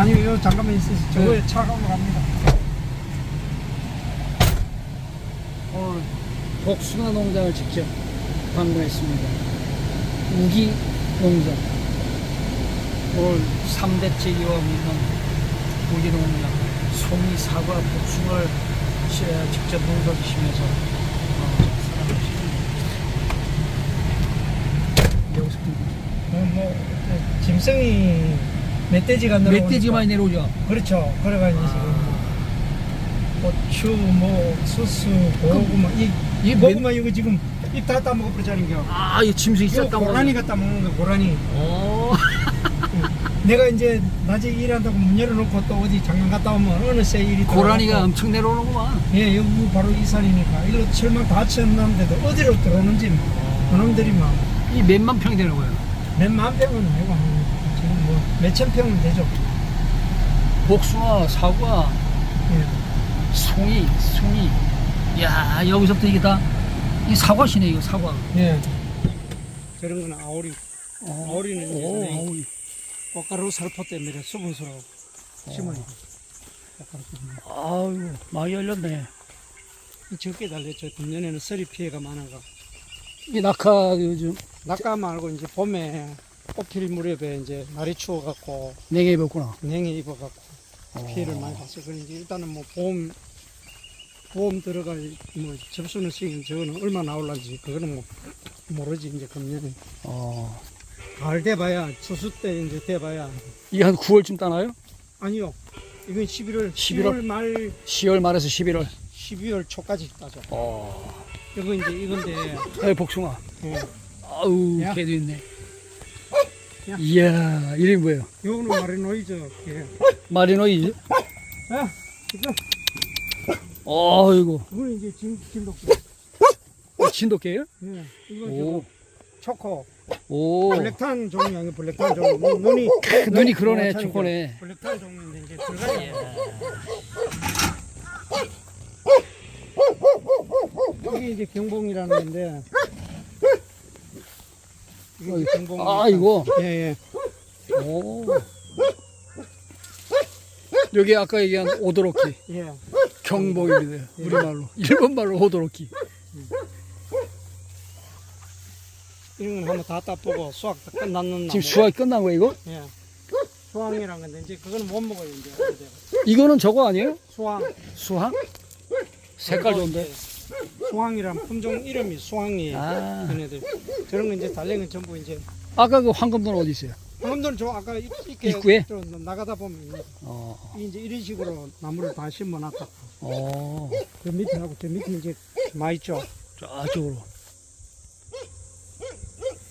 아니요, 요 잠깐만 있으세요. 저거에 차가 올라갑니다. 오늘 복숭아 농장을 직접 방문했습니다. 우기 농장. 오늘 3대째 이어오고 있는 우기 농장. 송이, 사과, 복숭아를 시- 직접 농사 지시면서 어, 여기서 어, 뭐, 어, 짐승이 멧돼지가 내려오니까. 멧돼지가 많이 내려오죠? 그렇죠. 그래가지고 지금 고추, 뭐 수수, 고구마, 이, 이이 고구마 이거 지금 입 다 따먹어버리자는 겨. 아, 이 짐승이 이거 쌌다고. 고라니가 따먹는 거, 고라니. 오. 내가 이제 낮에 일한다고 문 열어놓고 또 어디 장난 갔다 오면 어느새 일이 고라니가 들어가고. 엄청 내려오는구만. 예, 여기 바로 이 산이니까 일로 철망 다 쳤는데도 어디로 들어오는지 그놈들이 막 이 몇만 평이 되는 거예요. 몇만 평은 뭐 몇천 평은 되죠. 복숭아, 사과, 예. 송이, 송이. 야 여기서부터 이게 다, 이 사과시네, 이거 사과. 예. 저런 거는 아오리. 어. 아오리는 이제 오, 아오리. 꽃가루 살포 때문에 수분수로 심어요. 꽃가루 때문에. 아유, 많이 열렸네. 적게 달렸죠. 금년에는 서리 피해가 많아가. 이 낙하 요즘 낙가 말고 이제 봄에 꽃필 무렵에 이제 날이 추워갖고 냉해 입었구나. 냉해 입어갖고 어. 피해를 많이 봤어요. 그러니까 일단은 뭐 보험 보험 들어갈 뭐 접수는 시긴 저거는 얼마 나올란지 그거는 뭐 모르지 이제 금년에 어. 가을 돼봐야 추수 때 이제 돼봐야 이게 한 9월쯤 따나요? 아니요 이건 11월 11월? 10월 말 10월 말에서 11월. 12월 초까지 따죠. 어. 이거 이제 이건데 에 복숭아. 예. 아우, 야. 개도 있네. 야. 이야, 이름이 뭐예요? 요거는 마리노이죠. 예. 마리노이. 아, 이거. 이거는 이제 진 진돗개. 어, 진돗개예요 예. 이거 오. 저 초코. 오. 블랙탄 종류 아니고 블랙탄 종류. 눈- 눈이 눈이 그러네, 어. 초코네. 블랙탄 종류인데 이제 들어가야 여기 이제 경봉이라는 건데. 이거 경봉. 아, 이거. 예, 예. 오. 여기 아까 얘기한 오도로키. 예. 경복입니다. 우리말로. 일본말로 오도로키. 이런 건 한번 다 따보고 수확 다 끝났는 지금. 수확이 끝난 거예요, 이거? 예. 수황이란 건데 이제 그거는 못 먹어요 이제. 이거는 저거 아니에요? 수황. 수항? 색깔 좋은데? 예. 수황이란 품종 이름이 수황이에요. 아. 걔네들. 저런 거 이제 달랭이는 전부 이제 아까 그 황금도는 어디 있어요? 방금전 저 아까 이- 이렇게 입구에? 저 나가다 보면 있네. 어, 이제 이런 식으로 나무를 다 심어놨다. 어, 그 밑에 하고 저 밑에 이제 많이 있죠. 저쪽으로.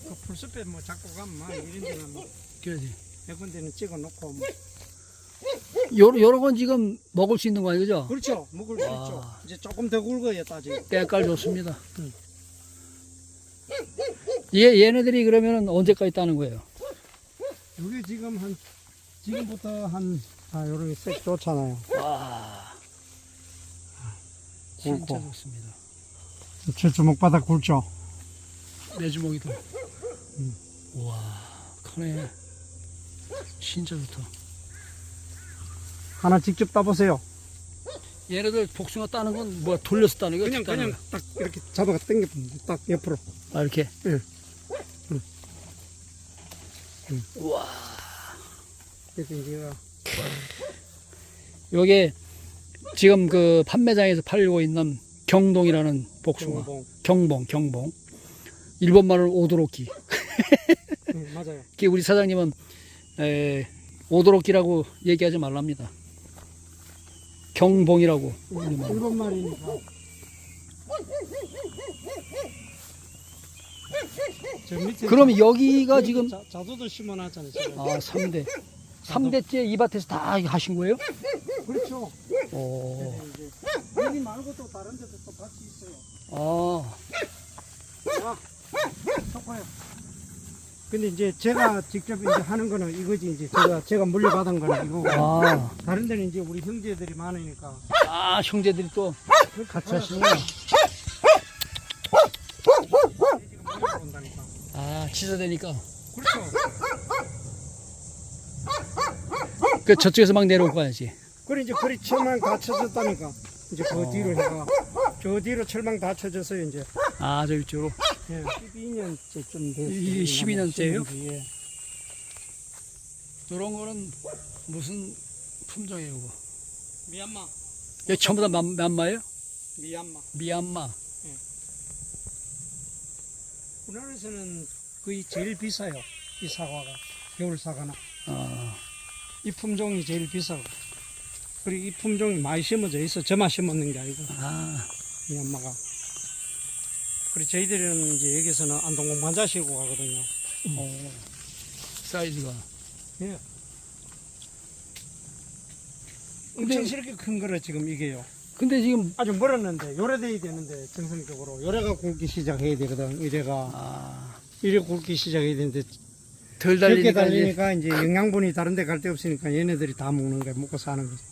그 풀숲에 뭐 자꾸 가면 막 이런 데는 뭐 그래야지. 몇 군데는 찍어놓고 뭐. 요러, 요런 건 지금 먹을 수 있는 거 아니죠? 그렇죠. 먹을 수 와. 있죠. 이제 조금 더 굵어야 따지. 때깔 좋습니다. 응. 얘, 얘네들이 그러면 언제까지 따는 거예요? 이게 지금 한 지금부터 한 아, 요런 색 좋잖아요. 와. 진짜 굵고. 좋습니다. 저 주먹바닥 굵죠. 내 주먹이도. 와, 크네. 진짜 좋다. 하나 직접 따보세요. 얘네들 복숭아 따는 건 뭐야 돌려서 따는 거야? 그냥 어떻게 따는 그냥 딱 이렇게 잡아가 당겨봅니다. 딱 옆으로. 거야? 아, 이렇게. 예. 우와. 그래서 이제 요게 지금 그 판매장에서 팔고 있는 경동이라는 복숭아. 경봉. 경봉, 경봉. 일본 말로 오도로키. 응, 맞아요. 우리 사장님은 에, 오도로키라고 얘기하지 말랍니다. 경봉이라고. 일본 말이니까. 그러면 여기가 지금 자, 자두도 심어놨잖아요. 지금. 아, 3대. 3대째 이 밭에서 다 하신 거예요? 그렇죠. 오. 그래서 이제 여기 말고 또 다른 데도 또 밭이 있어요. 아, 아, 좋고요. 근데 이제 제가 직접 이제 하는 거는 이거지 이제 제가 제가 물려받은 거는 이거고 아, 다른 데는 이제 우리 형제들이 많으니까 아, 형제들이 또 같이 하시는구나. 지금 물려본다니까. 아, 치사되니까. 그렇죠. 그 저쪽에서 막 내려올 거 아니지. 그래 이제 그리 철망 다 쳐졌다니까. 이제 그 뒤로 해가 저 뒤로 철망 다 쳐져서 이제 아, 저 이쪽으로. 예, 12년째 좀 됐어요. 이게 12 년째예요? 예. 이런 거는 무슨 품종이에요, 이거? 미얀마, 여기 전부 다 만- 미얀마예요? 미얀마. 미얀마. 우리나라에서는 거의 제일 비싸요. 이 사과가 겨울 사과나 아, 이 품종이 제일 비싸고. 그리고 이 품종이 많이 심어져 있어. 저만 심었는 게 아니고 아, 미얀마가. 그리고 저희들은 이제 여기서는 안동공 반자시고 가거든요. 어, 사이즈가. 예. 근데- 엄청 스럽게 큰 거를 지금 이게요. 근데 지금, 아주 멀었는데 요래돼야 되는데 정상적으로 요래가 굵기 시작해야 되거든. 이래가 아, 이래 굵기 시작해야 되는데 덜 이렇게 달리니까 이제 달리니까 이제 영양분이 다른 데 갈 데 없으니까 얘네들이 다 먹는 거야. 먹고 사는 거지.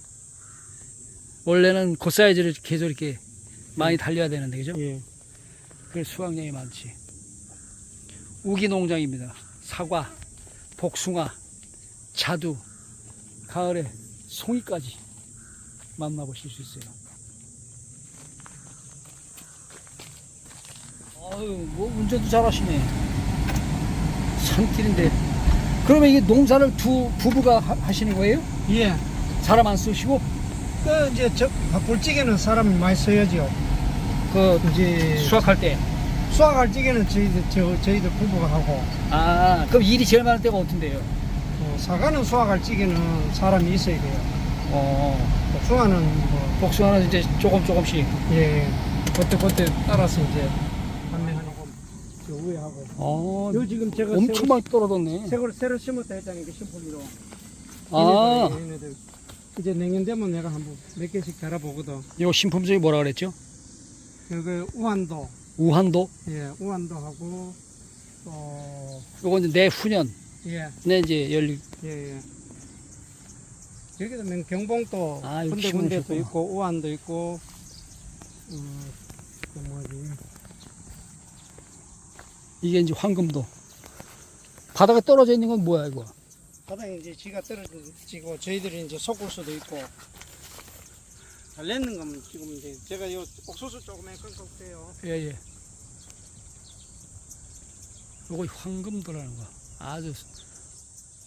원래는 그 사이즈를 계속 이렇게 많이 달려야 되는데, 그죠? 예. 그 수확량이 많지. 우기 농장입니다. 사과, 복숭아, 자두, 가을에 송이까지 만나보실 수 있어요. 아유, 뭐 운전도 잘하시네. 산길인데. 그러면 이게 농사를 두 부부가 하- 하시는 거예요? 예. 사람 안 쓰시고? 그 이제 저 바쁠찌개는 사람이 많이 써야죠. 그 이제 수확할 때. 수확할 찌개는 저희들 저, 저희들 부부가 하고 아, 그럼 일이 제일 많을 때가 어떤데요? 어, 사과는 수확할 찌개는 사람이 있어야 돼요. 어, 복숭아는 뭐 복숭아는 이제 조금 조금씩. 예. 그때 그때 따라서 이제 어, 요 지금 제가 엄청 새로, 많이 떨어졌네. 새로 새로 심었다 했잖아요. 그 신품으로. 아, 얘네들. 이제 내년 되면 내가 한번 몇 개씩 달아보거든. 요 신품종이 뭐라 그랬죠? 여기 우한도, 우한도. 예, 우한도 하고 또 요거 이제 내후년, 예, 내 이제 열리. 예, 예. 여기도 명- 경봉도 아, 여기 군데 군데도 심으셨구나. 있고 우한도 있고, 음, 그 뭐지? 이게 이제 황금도. 바닥에 떨어져 있는 건 뭐야, 이거? 바닥에 이제 지가 떨어지고 저희들이 이제 섞을 수도 있고 잘 냈는 거면 지금 이제 제가 요 옥수수 조금만 constru돼요 예, 예. 요거 황금도라는 거. 아주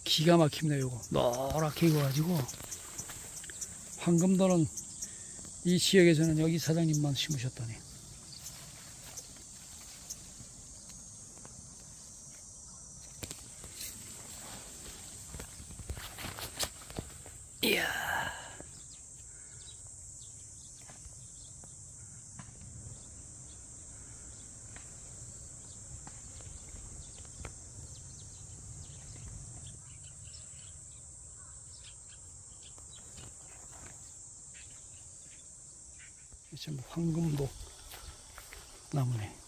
기가 막힙니다, 요거. 노랗게 익어가지고. 황금도는 이 지역에서는 여기 사장님만 심으셨다니. 황금도 나무네.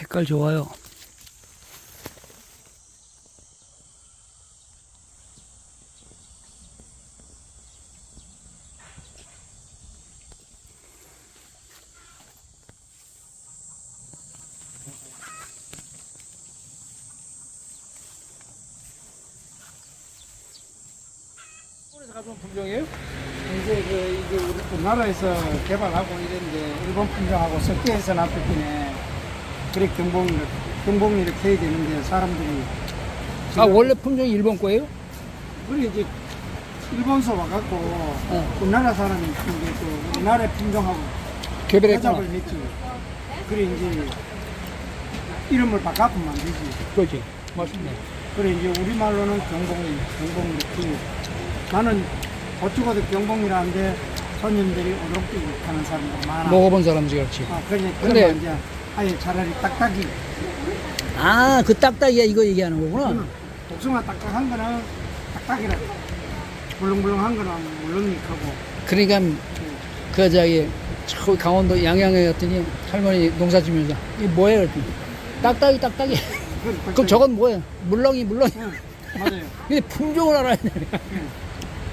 색깔 좋아요. 이제 그또 나라에서 개발하고 이랬는데 일본 품종하고 섞여서 놔뒀기네 그래 경봉 경봉이 이렇게 해야 되는데 사람들이 아 원래 품종이 일본 거예요? 그래 이제 일본서 와갖고 어. 우리나라 사람이 이게 또 우리나라 품종하고 개별했구나. 협잡을 맺지 그래 이제 이름을 바꿔면 안 되지 그렇지. 맞습니다. 그래 이제 우리말로는 경봉이 경봉 이렇게 나는 어쩌고도 경봉이라는데 손님들이 어렵게 하는 사람들 많아 먹어본 사람들이 그렇지. 아, 그러니 근데- 그러면 이제 아예 차라리 딱딱이 아, 그 딱딱이야 이거 얘기하는 거구나. 응. 복숭아 딱딱한 거는 딱딱이라 물렁물렁한 거는 물렁하고 그러니까 그 저기 저 강원도 양양에 갔더니 할머니 농사 지면서 이 뭐예요? 그랬더니 딱딱이 딱딱이. 그럼 저건 뭐예요? 물렁이 물렁이. 응, 맞아요. 근데 품종을 알아야 돼.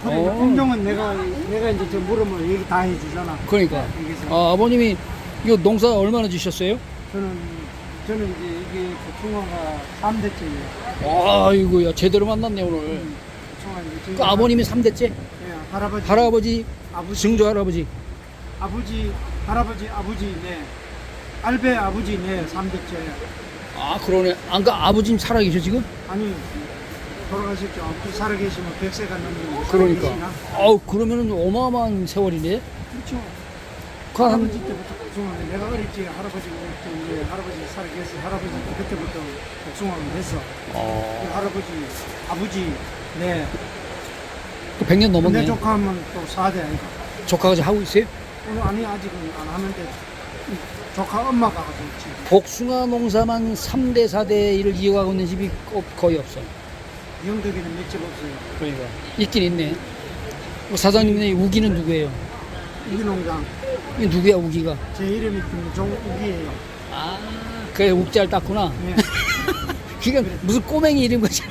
그래, 어. 품종은 내가 내가 이제 저 물으면 얘기 다 해주잖아. 그러니까 여기서 아, 아버님이 이거 농사 얼마나 지셨어요? 저는 저는 이제 이게 복숭아가 3대째예요. 아이고야 제대로 만났네 오늘. 복숭아 이제 지금 그 아버님이 3대째? 예, 할아버지 할아버지, 아버지 증조 할아버지. 아버지 할아버지 아버지 네 알베 아버지 네 3대째 아 그러네. 아까 아버님 살아계셔 지금? 아니 돌아가셨죠. 아버지 살아계시면 100세가 넘는 그러니까. 아우 그러면은 어마어마한 세월이네. 그렇죠. 그 한, 할아버지 때부터 복숭아를 내가 어렸지 할아버지가 어렸지 이제 할아버지 살아계시 할아버지 그때부터 복숭아를 했어. 어, 그 할아버지 아버지 네또 100년 내 넘었네. 조카 하면 또 4대 아니까 조카가 지금 하고 있어요? 오늘 아니 아직은 안 하는데 이 조카 엄마가 하고 있지. 복숭아 농사만 3대, 4대 를 이어가고 있는 집이 거- 거의 없어. 영덕이는 몇 집 없어요. 그러니까. 있긴 있네. 그 사장님네 우기는 누구예요? 이 누구야 우기가? 제 이름이 김종욱이에요. 아, 그래 욱잘 땄구나. 네. 그게 무슨 꼬맹이 이름 거지.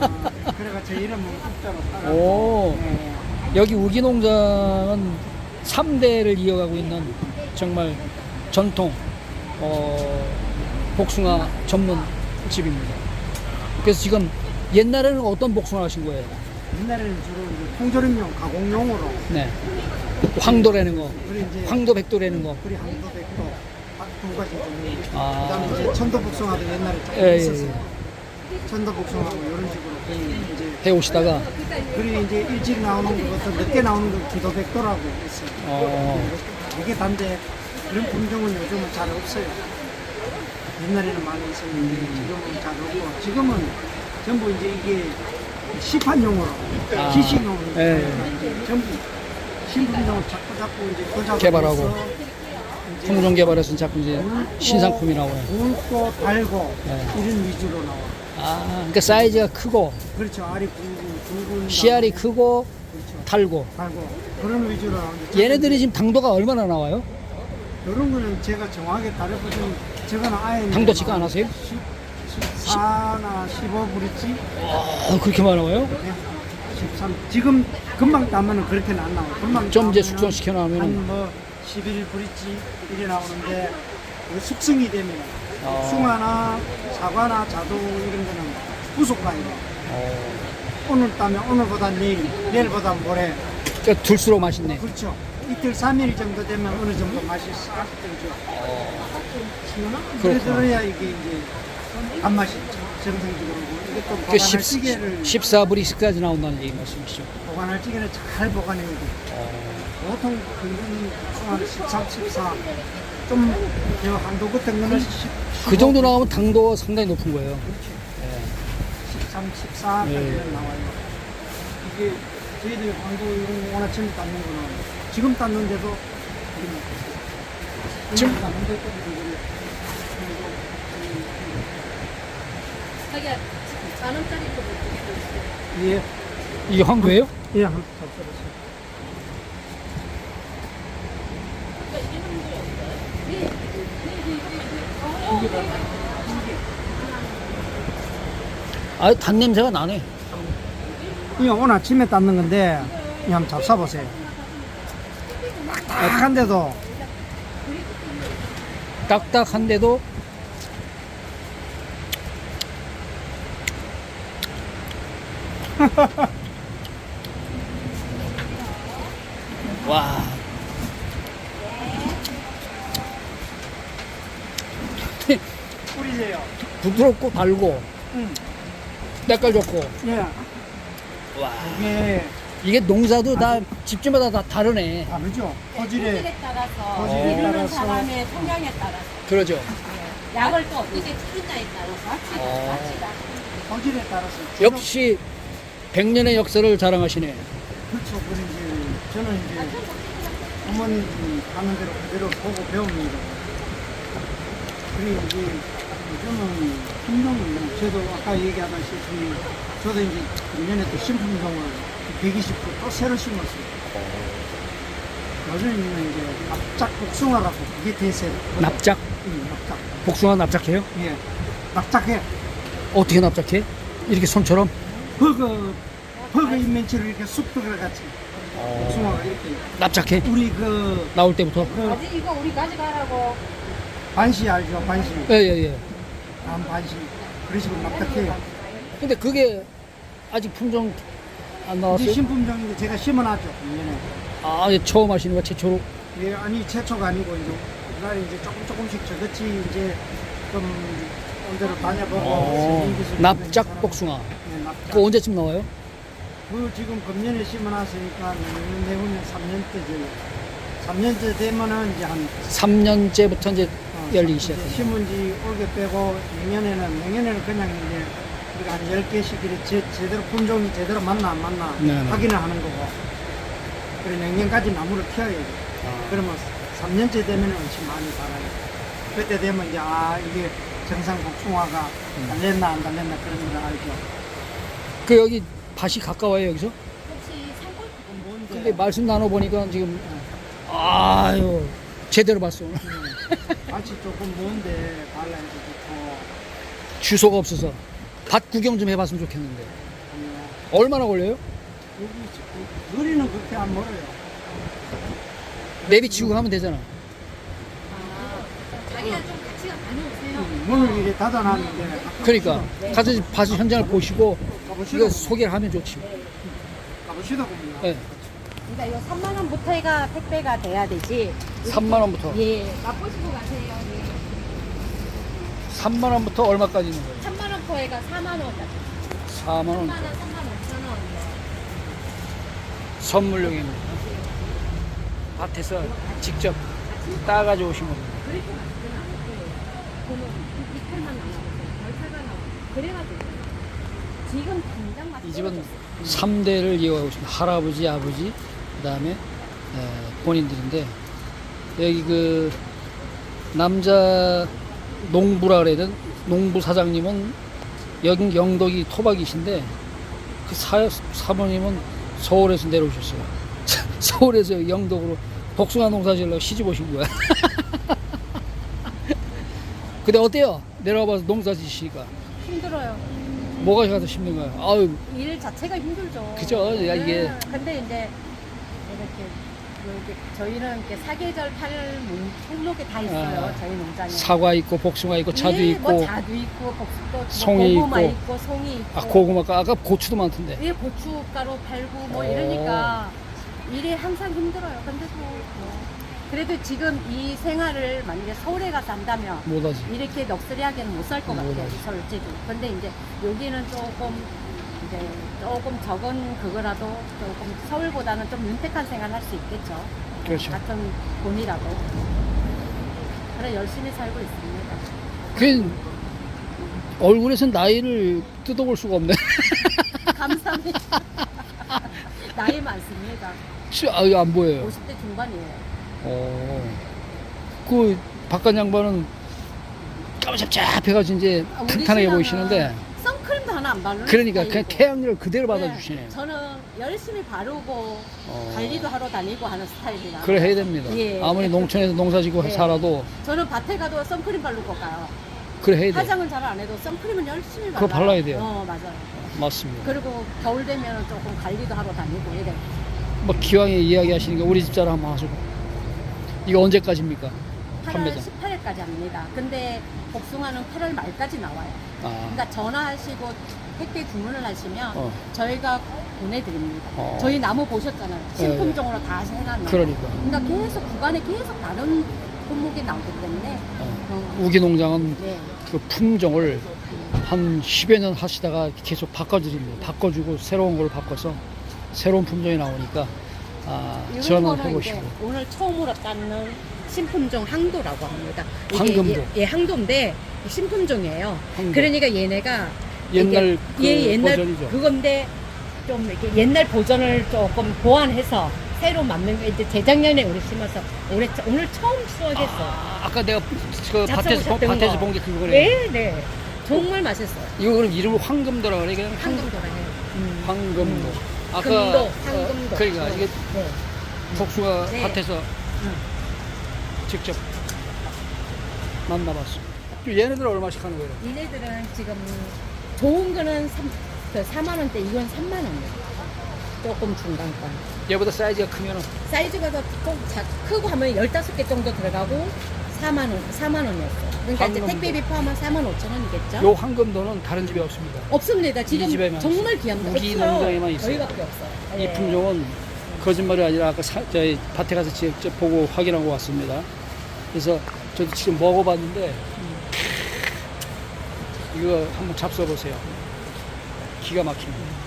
아, 그래가 제 이름은 국자로 따라. 오, 네. 여기 우기 농장은 3대를 이어가고 있는 정말 전통 어, 복숭아 전문 집입니다. 그래서 지금 옛날에는 어떤 복숭아 하신 거예요? 옛날에는 주로 통조림용 가공용으로 네. 황도라는 거, 우리 이제 황도 백도라는 거. 우리 한도 백도 두 가지 종류. 아. 그다음에 이제 천도 복숭아도 옛날에 조금 예, 예, 있었어요. 천도 복숭아하고 이런 식으로 거의 이제 해 오시다가 그리고 이제 일찍 나오는 것부터 늦게 나오는 거 기도 백도라고 있어요. 어, 이게 단데 그런 품종은 요즘은 잘 없어요. 옛날에는 많이 있었는데 지금은 잘 없고 지금은 전부 이제 이게 시판용으로 아. 시식용으로 예. 전부 신품종을 자꾸 자꾸 이제 도자기로 개발하고. 품종 개발에서는 자꾸 이제 신상품이 나와요. 굵고 달고 네. 이런 위주로 나와. 아, 그러니까 사이즈가 크고 그렇죠. 알이 굵은 굵은 씨알이 나무, 크고 그렇죠. 달고 달고 그런 위주로 나오는데 얘네들이 지금 당도가 얼마나 나와요? 이런 거는 제가 정확하게 다려보면 저거는 아예 당도 체크 안 하세요? 14나 15브릿지 아, 그렇게 많이 나와 요? 13 지금 금방 따면은 그렇게는 안 나와요 금방 좀 이제 숙성시켜 놓으면은 한뭐 11브릿지 이래 나오는데 그 숙성이 되면 어. 숭아나 사과나 자두 이런 거는 부속과예요 어, 오늘 따면 오늘보다 내일 내일보다 모레 그러니까 둘수록 맛있네. 그렇죠 이틀 3일 정도 되면 어느 정도 맛이 싹 들죠 그래 그렇구나. 들어야 이게 이제 단맛이 정상적으로 그 보관할 10, 찌개를 14브리스까지 나온다는 얘기 말씀이시죠? 보관할 찌개를 잘 보관해야 돼 보통 평균 한 13, 14, 좀저 한도 같은 거는 10, 그 정도 나오면 당도가 상당히 높은 거예요. 13, 14까지는 네. 나와요. 이게 저희들 한도 이런 거 워낙 처음 땄는 거는 지금 땄는데도 지금- 지금 땄는데도 자기야 만 원짜리 거 먹고 예, 이게 황도예요? 예, 한번 잡숴보세요. 아, 단 냄새가 나네. 이거 오늘 아침에 땄는 건데 이 한번 잡숴보세요. 딱딱한데도 딱딱한데도 와. 뿌리세요. 부드럽고 달고 응. 때깔 좋고 예, 와 이게 이게 농사도 다 집집마다 다 다르네 다르죠. 토질에 따라서 토질에 기르는 따라서. 사람의 성향에 따라서 그러죠 약을 또 어떻게 치느냐에 따라서 어. 맛이다. 토질에 따라서 역시 100년의 역사를 자랑하시네 그렇죠. 그래 이제 저는 이제 어머니 하는 대로 그대로 보고 배웁니다. 그리고 이제 저는 품종은 저도 아까 얘기하다시피 저도 이제 작년에 또 신품종을 120%또 새로 심었어요. 요즘에는 이제 납작 복숭아라고 그게 대세. 납작? 응, 납작. 복숭아 납작해요? 예. 납작해. 어떻게 납작해? 이렇게 손처럼? 버거, 버거 인면치를 이렇게 쑥떡을 같이. 복숭아가 이렇게. 납작해? 우리 그, 나올 때부터? 그 아직 이거 우리 가져가라고. 반시 알죠? 반시. 예예예. 반 반시. 그런 식으로 납작해요. 근데 그게 아직 품종 안 나왔어요? 신품종인데 제가 심어놨죠. 아, 이제 처음 하시는 거야 최초로? 예, 아니 최초가 아니고 이제 그날 이제 조금 조금씩 저같이 이제 좀 온데로 다녀보고 어, 납작. 복숭아. 네. 그거 언제쯤 나와요? 그 지금 금년에 심어놨으니까 내년 내후년 3년째죠. 3년째 되면은 이제 한 3년째부터 이제 어, 열리기 이제 시작해요. 심은 지 올게 빼고 내년에는 내년에는 그냥 이제 우리가 한 10개씩 이렇게 제, 제대로 품종이 제대로 맞나 안 맞나 네네. 확인을 하는 거고 그래 내년까지 나무를 키워야죠. 아. 그러면 3년째 되면 엄청 많이 자라요. 그때 되면 이제 아 이게 정상 복숭아가 음. 달렸나 안 달렸나 그런 걸 알죠. 그 여기 밭이 가까워요 여기서? 산골 뭔데? 근데 말씀 나눠보니까 지금 아유 제대로 봤어 오늘. 밭이 조금 먼데 발라야지 좋고 주소가 없어서 밭 구경 좀 해봤으면 좋겠는데 어, 얼마나 걸려요? 여기 저- 거리는 그렇게 안 멀어요. 내비치고 가면 되잖아 아, 자기가 좀 같이 다녀오세요. 음, 문을 이렇게 닫아놨는데 그러니까 가서 밭 현장을 보시고 이거 소개를 하면 좋지 가보시다 보면 네. 그러니까 이거 3만 원부터가 택배가 돼야 되지. 3만 원부터 예, 맛보시고 가세요. 예. 3만 원부터 얼마까지 있는 거예요? 3만 원 포에가 4만 원까지. 4만 원 3만 원, 3만 5천 원. 선물용입니다 밭에서 직접 따가지고 오신 겁니다 그렇게 맛있진 않고 그거는 이틀만 남아보세요. 열차가 나오고 그래가지고 지금 당장 맛이 집은 3대를 이어가고 있습니다. 할아버지, 아버지, 그 다음에 본인들인데, 여기 그, 남자 농부라 그래야 되나? 농부 사장님은 여긴 영덕이 토박이신데, 그 사, 사모님은 서울에서 내려오셨어요. 서울에서 영덕으로 복숭아 농사 지으려고 시집 오신 거야. 근데 어때요? 내려와 봐서 농사 지시니까. 힘들어요. 뭐가 가서 힘든 거야? 아유, 일 자체가 힘들죠. 그죠? 야, 이게- 네, 근데 이제 이렇게 이렇게 저희는 이렇게 사계절 팔 문- 목록에 다 있어요. 아, 저희 농장에. 사과 있고 복숭아 있고 자두 예, 있고 뭐 자두 있고 복숭도 뭐 송이 고구마 있고. 있고, 송이 있고. 아 고구마가 아까 고추도 많던데 예, 고춧가루 팔고 뭐 오. 이러니까 일이 항상 힘들어요. 근데도 뭐 그래도 지금 이 생활을 만약에 서울에 가서 한다면 못하지 이렇게 넋으리하게는 못 살것 같아요. 솔직히. 근데 이제 여기는 조금 이제 조금 적은 그거라도 조금 서울보다는 좀 윤택한 생활 할 수 있겠죠. 그렇죠 같은 돈이라도. 그래 열심히 살고 있습니다. 그 얼굴에서 나이를 뜯어볼 수가 없네 감사합니다. 나이 많습니다. 치- 아, 이거 안 보여요 50대 중반이에요. 어. 그 바깥 양반은 까무잡잡해가지고 이제 아, 우리 탄탄하게 신랑은 보이시는데 선크림도 하나 안 바르는 그러니까 그냥 스타일이고. 태양열을 그대로 네, 받아주시네요 저는 열심히 바르고 어. 관리도 하러 다니고 하는 스타일이라. 그래 해야 됩니다 예. 아무리 농촌에서 농사지고 네. 살아도 저는 밭에 가도 선크림 바르고 가요. 그래 해야 돼 화장은 잘 안 해도 선크림은 열심히 발라요. 그거 발라야 돼요. 어, 맞아요. 맞습니다 그리고 겨울 되면 조금 관리도 하러 다니고 이래. 뭐 기왕에 이야기하시니까 우리 집사람 한번 하시고 이거 언제까지입니까 8월 판매장 18일까지 합니다. 근데 복숭아는 8월 말까지 나와요. 아 그러니까 전화하시고 택배 주문을 하시면 어. 저희가 보내드립니다. 어. 저희 나무 보셨잖아요. 예, 신품종으로 다 해놨는. 그러니까 그러니까 계속 구간에 계속 다른 품목이 나오기 때문에 어. 어, 우기 농장은 네. 그 품종을 한 10여 년 하시다가 계속 바꿔드립니다. 바꿔주고 새로운 걸 바꿔서 새로운 품종이 나오니까 아, 해보시고 이제 오늘 처음으로 땄는 신품종 항도라고 합니다. 이게 황금도. 예, 예, 항도인데 신품종이에요. 황도. 그러니까 얘네가 옛날 이게- 그 예, 옛날 버전이죠. 그건데 좀 이렇게 옛날 버전을 조금 보완해서 새로 만든 게 이제 재작년에 우리 심어서 올해 처- 오늘 처음 수확했어. 아, 아까 내가 그 밭에서 본- 보셨던 밭에서 거. 본 게 그거래. 네, 네. 정말 맛있어요. 이거 그럼 이름을 황금도라 그래 그냥 황, 황금도라 해요. 음. 황금도. 아까 금도, 어, 황금도. 그러니까 네. 이게 네. 복숭아 네. 밭에서 직접 만나봤어. 얘네들 얼마씩 하는 거예요? 얘네들은 지금 좋은 거는 3, 그 4만 원대, 이건 3만 원이에요. 조금 중간권. 얘보다 사이즈가 크면은 사이즈가 더 크고 하면 15개 정도 들어가고 4만 원, 4만 원이었어요. 그러니까 이제. 택배비 포함한 4만 5천 원이겠죠? 요 황금도는 다른 집에 없습니다. 없습니다. 지금 이 집에만 정말. 귀합니다. 우리 없어요. 농장에만 있어요. 저희밖에 없어요. 이 예. 품종은 거짓말이 아니라 아까 사- 저희 밭에 가서 직접 보고 확인하고 왔습니다. 그래서 저도 지금 먹어봤는데 이거 한번 잡숴보세요. 기가 막힙니다.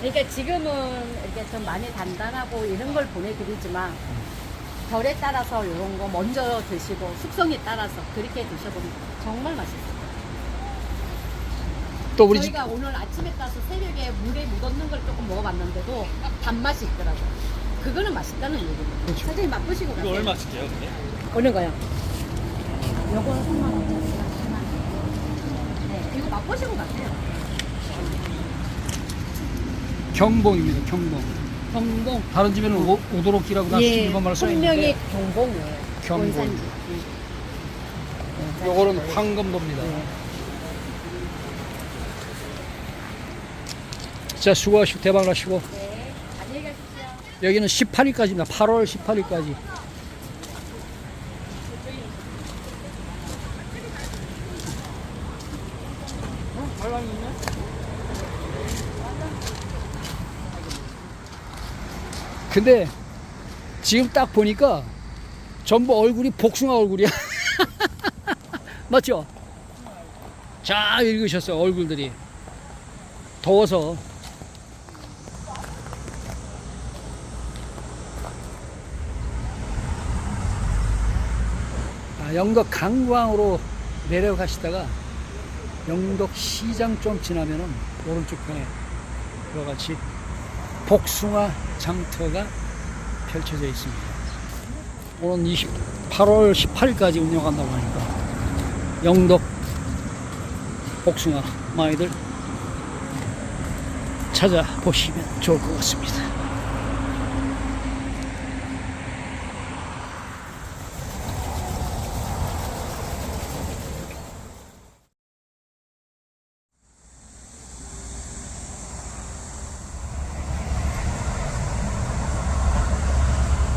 그러니까 지금은 이렇게 좀 많이 단단하고 이런 걸 보내드리지만 결에 따라서 이런 거 먼저 드시고 숙성에 따라서 그렇게 드셔보면 정말 맛있어요. 또 우리 집 저희가 오늘 아침에 따서 새벽에 물에 묻었는 걸 조금 먹어봤는데도 단맛이 있더라고요. 그거는 맛있다는 얘기예요. 그렇죠. 선생님 맛보시고 가세요. 이거 얼마 씩해요 근데? 어느 거요? 요거는 3만 원짜리가 3만 원. 네, 이거 맛보시고 가세요. 경봉입니다. 경봉. 경봉. 다른 집에는 오, 오도록기라고 나 예, 일반 말을 써 분명히 있는데 경봉이에요. 경봉. 원산지. 예. 요거는 황금도입니다. 네. 자 수고하시고 대박 나시고 네, 안녕히 가십시오. 여기는 18일까지입니다. 8월 18일까지. 근데 지금 딱 보니까 전부 얼굴이 복숭아 얼굴이야. 맞죠? 잘 읽으셨어요, 얼굴들이. 더워서. 아, 영덕 강광으로 내려가시다가 영덕 시장 좀 지나면은 오른쪽 편에 이와 같이 복숭아 장터가 펼쳐져 있습니다. 오는 20, 8월 18일까지 운영한다고 하니까 영덕 복숭아 많이들 찾아보시면 좋을 것 같습니다.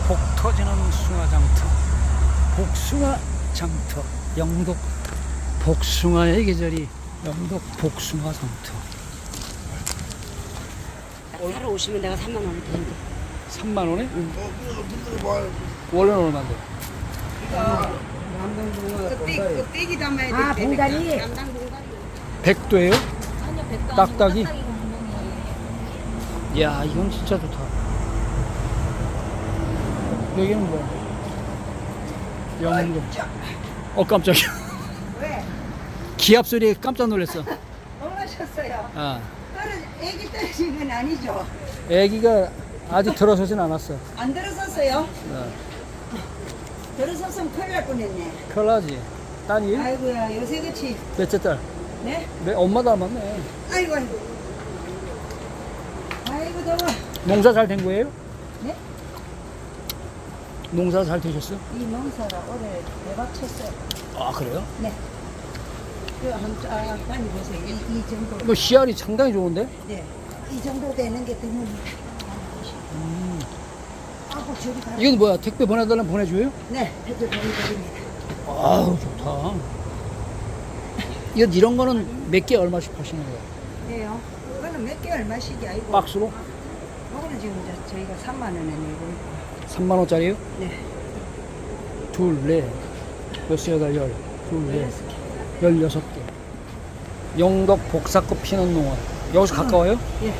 복 터지는 숭아 장터 복숭아 장터 영덕 복숭아의 계절이 영덕 복숭아 장터 사러 오시면 내가 3만 원 드린대. 3만 원에? 원래는 얼마인데? 껍데기 담아야 돼. 아, 봉다리? 남당 봉다리. 백도예요? 아니요, 백도 딱딱이? 아니고. 이야 이건 진짜 좋다 여기는 뭐야? 영동 어 깜짝이야 왜? 기합 소리에 깜짝 놀랐어 놀라셨어요? 아 떨어 애기 떨어진 건 아니죠? 애기가 아직 들어서진 않았어 안 들어섰어요? 어, 들어섰으면 큰일 날 뻔했네. 큰일 나지 딸이 아이고야 요새 그치? 몇째 딸? 네? 내 엄마 닮았네 아이고 아이고. 아이고 더워. 농사 잘 된 거예요? 네? 농사 잘 되셨어? 이 농사가 올해 대박 쳤어요. 아 그래요? 네. 그한쫙 다니보세요. 이, 이 정도. 뭐 씨알이 상당히 좋은데? 네. 이 정도 되는 게 드문. 아고 저리 가. 이건 뭐야 택배 보내달라면 보내줘요? 네, 해도 보내드립니다. 아우 좋다 이건 이런 거는 몇 개 얼마씩 파시는 거예요? 네요. 그거는 몇 개 얼마씩이 아니고. 박스로? 이거는 지금 이제 저희가 3만 원에 내고 있고. 3만 원짜리요? 네. 둘, 넷, 여섯, 여덟, 열, 둘, 넷, 열여섯 개. 영덕 복사꽃 피는 농원. 여기서 가까워요? 예.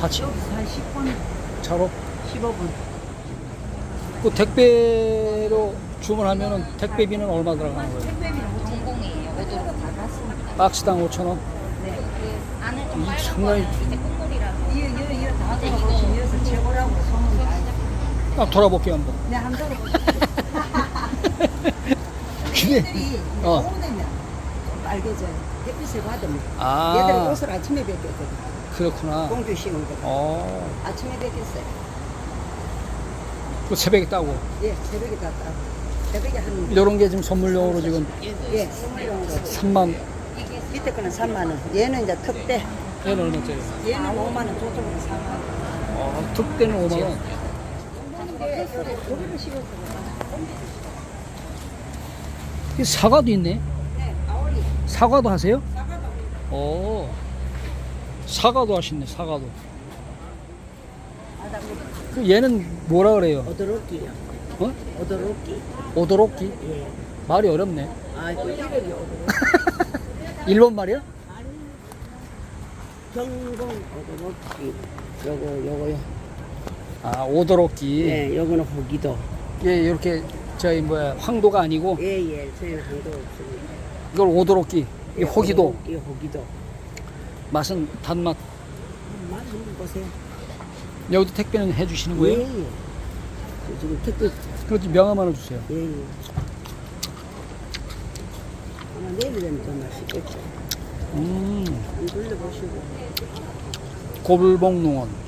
같이 여기서 한 10분, 차로. 15분. 그 택배로 주문하면은 택배비는 얼마 들어가는 거예요? 택배비는 전공이에요. 오도로 다 갔습니다. 박스당 5천 원. 네. 안에 좀이 빨간 상당히- 거는 이제 국물이라서. 이어, 이어, 이어 다 들어보시면 여기서 최고라고 소문 다 딱 돌아볼게요 한번. 네, 한번. 근데 얘들이 어. 오후 되면 좀 빨개져요. 햇빛을 받으면. 아 얘들은 옷을 아침에 벗겼거든. 그렇구나. 공주 씌운 거. 어 아침에 벗겼어요. 그 새벽에 따고. 예, 새벽에 다 따. 새벽에 한 이런 게 지금 선물용으로 지금 예, 선물용으로. 3만, 밑에 거는 3만 원. 얘는 이제 특대. 얘는 얼마짜리? 얘는 5만 원. 저쪽은 4만 원. 어, 특대는 5만 원. 고기를. 이 사과도 있네. 네, 아오리. 사과도 하세요? 사과도. 오. 사과도 하시네, 사과도. 그 얘는 뭐라 그래요? 오도로끼요. 어? 오도로끼. 오도로끼? 예. 말이 어렵네. 아, 그 이름이. 일본 말이야? 경공 오도로끼. 요거, 요거요. 아, 오도로끼. 예, 요거는 호기도. 예, 이렇게 저희 뭐야 황도가 아니고 예, 예. 저희는 한도 없습니다. 이걸 오도로끼. 이 예, 호기도. 이 호기도. 맛은 단맛. 맛 한번 보세요. 여기도 택배는 해주시는 거예요? 예, 예. 저 지금 택배, 그것도 명함 하나 주세요. 예, 예. 아마 내일 되면 더 맛있겠죠. 음, 한번 둘러보시고. 고불봉농원.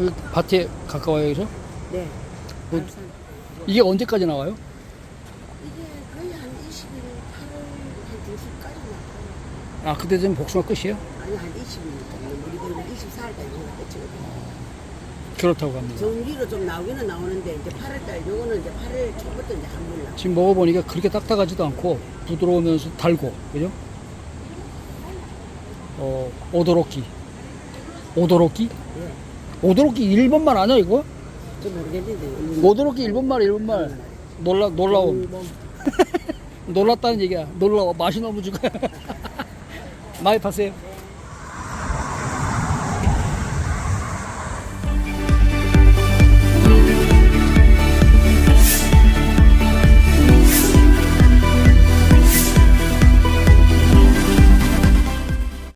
이 밭에 가까워요, 여기서? 네. 뭐- 알산. 이게 언제까지 나와요? 이게 거의 한 20일, 8월 한 2시까지 나와요. 아, 그때 되면 복숭아 끝이에요? 아니, 한 20일. 우리 거는 24일까지 끝이거든요. 그렇다고 합니다. 정기로 좀 나오기는 나오는데, 이제 8월달, 요거는 이제 8월 초부터 이제 한물 나. 지금 먹어보니까 그렇게 딱딱하지도 않고 부드러우면서 달고, 그죠? 어, 오도로끼. 오도로끼? 예. 오도로끼 일본말 아냐, 이거? 좀 모르겠는데. 오도로끼 일본말, 일본말. 놀라, 놀라움. 뭐, 놀랐다는 얘기야. 놀라워. 맛이 너무 죽어. 많이 파세요.